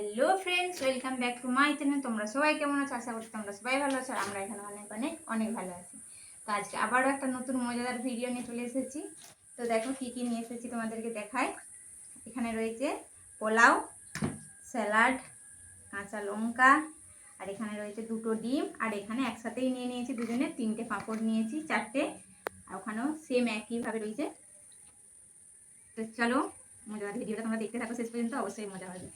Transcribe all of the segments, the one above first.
Hello friends welcome back to my channel তোমরা সবাই কেমন আছো? আশা করছি তোমরা সবাই ভালো আছো, আমরা এখানে অনেক অনেক অনেক ভালো আছি। তো আজকে আবারও একটা নতুন মজাদার ভিডিও নিয়ে চলে এসেছি। তো দেখো কী কী নিয়ে এসেছি তোমাদেরকে দেখায় এখানে রয়েছে পোলাও, স্যালাড, কাঁচা লঙ্কা, আর এখানে রয়েছে দুটো ডিম। আর এখানে একসাথেই নিয়ে নিয়েছি দুজনে তিনটে পাঁপড় নিয়েছি, চারটে। আর ওখানেও সেম একইভাবে রয়েছে। তো চলো মজাদার ভিডিওটা তোমরা দেখতে থাকো শেষ পর্যন্ত অবশ্যই মজা হবে।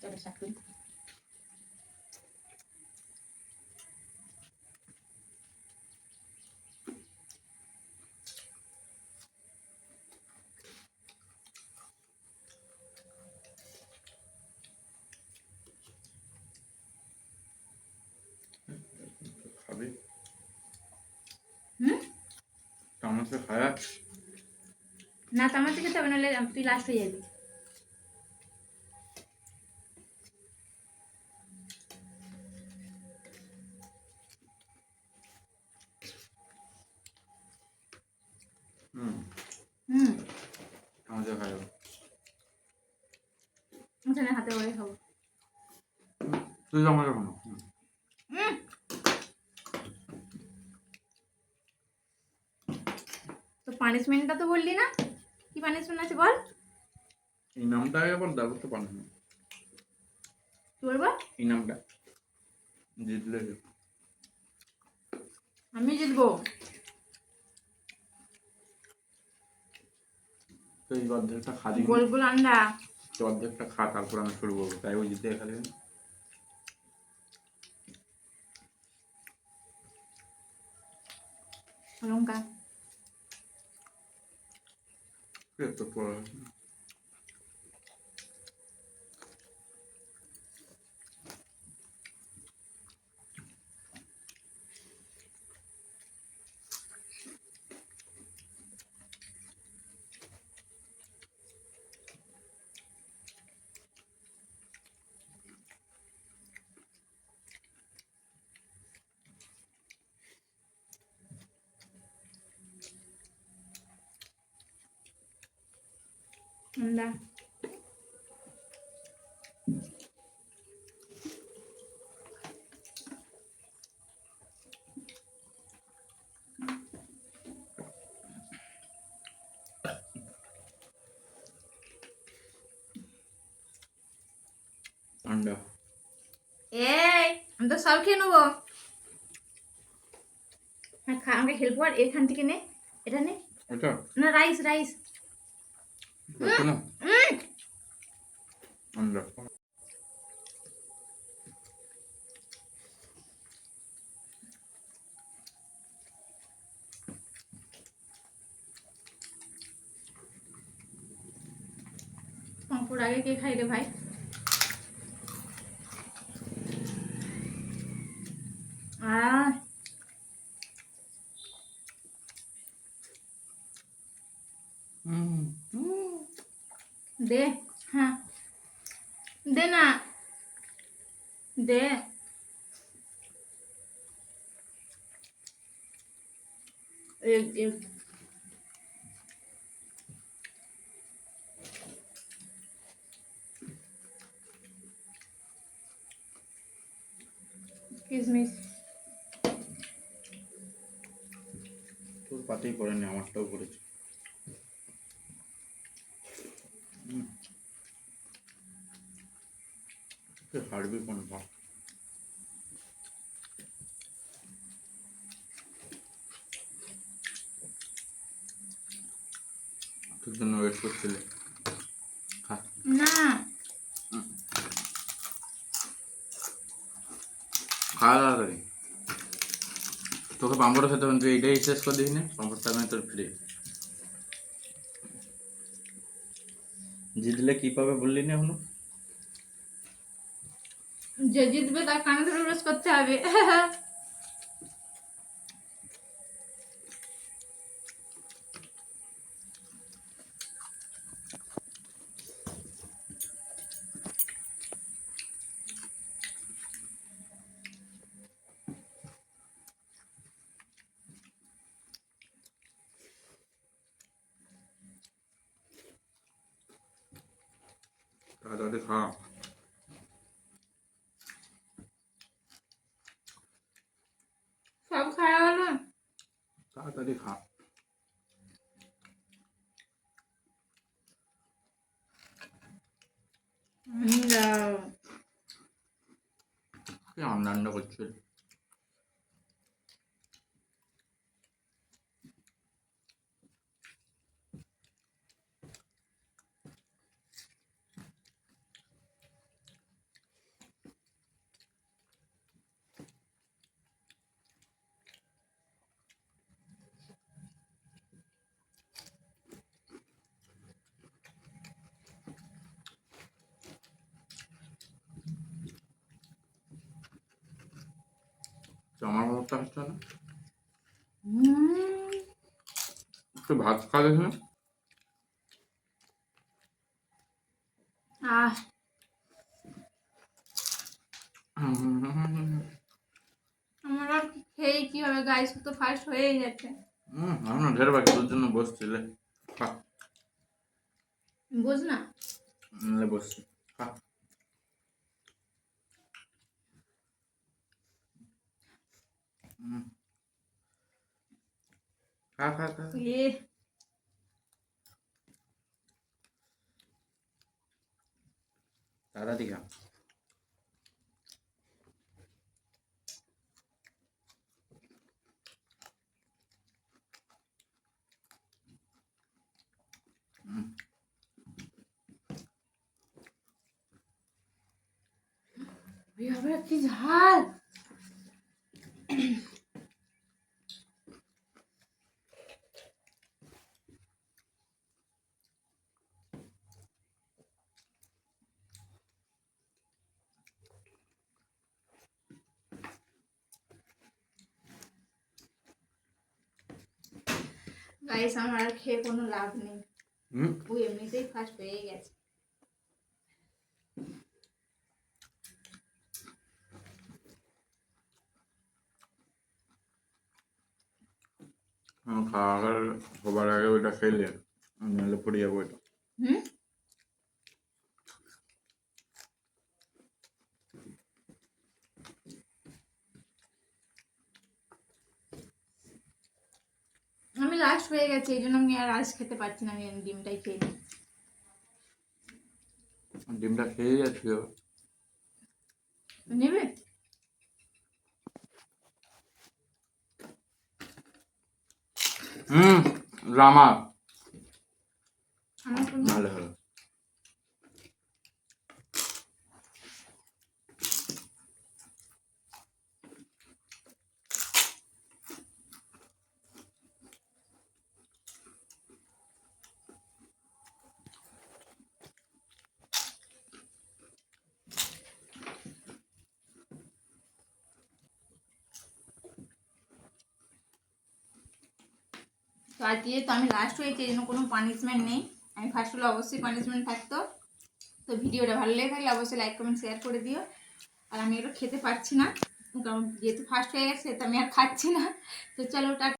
চলো স্টার্ট করি। হুম? চামচে খায়া না তোমার থেকে তবে নাহলে তুই লাস্ট হয়ে যাবি। হাতে করে খাব। তুই খানো হুম। তো পানিশমেন্টটা তো বললি না? কি পানিশমেন্ট আছে বল? এই নামটা আবার দাবো তো পারো কি বলব? এই নামটা। জিতলে আমি জিতবো। তো এই অর্ধেকটা গোল গোল আন্ডা। তো অর্ধেকটা খা তারপর আমি শুরু করব। তাই ওই জিতে খালি লঙ্কা เลือกตัวกลัว আন্ডা আন্ডা এই আমি তো সব খেয়ে নেব। হ্যাঁ আমাকে হেল্প কর এখান থেকে নে এটা নে। না রাইস রাইস উম, আন্ডা পাঁপড় আগে কে খাই ভাই? আহ হুম দে হ্যাঁ। দে না। দে। কিসমিস তোর পাতেই পড়েনি আমারটাও পড়েছে হুম। তুই হারবি কোন ভাব তোর জন্য ওয়েট করছিলে। না। খাওয়া তোকে পাম্পড় খেতে হবে তুই এইটাই শেষ করে দিস না? পাম্পড়টা আমি তোর ফ্রি জিতলে কি পাবে বললি না এখনও? যে জিতবে তার কানে ধরে রোজ করতে হবে তাড়াতাড়ি খা วัสดีครับนี่เราพี่หนั้นเราก็ชื่อ আমার ভাতটা হচ্ছে না। একটু ভাত খাওয়া না। আহ। আমার খেয়ে কি হবে? গাইস তো ফার্স্ট হয়েই যাচ্ছে হুম এখনও ঢের বাকি তোর জন্য বসছিলে বুঝ না বসছি খা। হুম। খা খা খা এ তাড়াতাড়ি খা এবার কি ঝাল গাইস আমার আর খেয়ে কোনো লাভ নেই। ও এমনিতেই ফার্স্ট হয়ে গেছে। খাওয়া হবার আগে ওইটা খেলে নাহলে পড়ে যাব ওইটা। হুম আমি লাস্ট হয়ে গেছে এই জন্য আমি আর রাইস খেতে পারছি না আমি ডিমটাই খেয়ে নিই। ডিমটা খেয়ে যাচ্ছি? নেবে? হুম রামা আমার কোনো ভালো হলো তো আজকে তো আমি লাস্ট হয়েছি, এই জন্য কোনো পানিশমেন্ট নেই। আমি ফার্স্ট হলে অবশ্যই পানিশমেন্ট থাকতো। তো ভিডিওটা ভালো লেগে থাকলে অবশ্যই লাইক কমেন্ট শেয়ার করে দিও। আর আমি এগুলো খেতে পারছি না। কারণ যেহেতু ফার্স্ট হয়ে গেছে, তো আমি আর খাচ্ছি না। তো চলো ওটা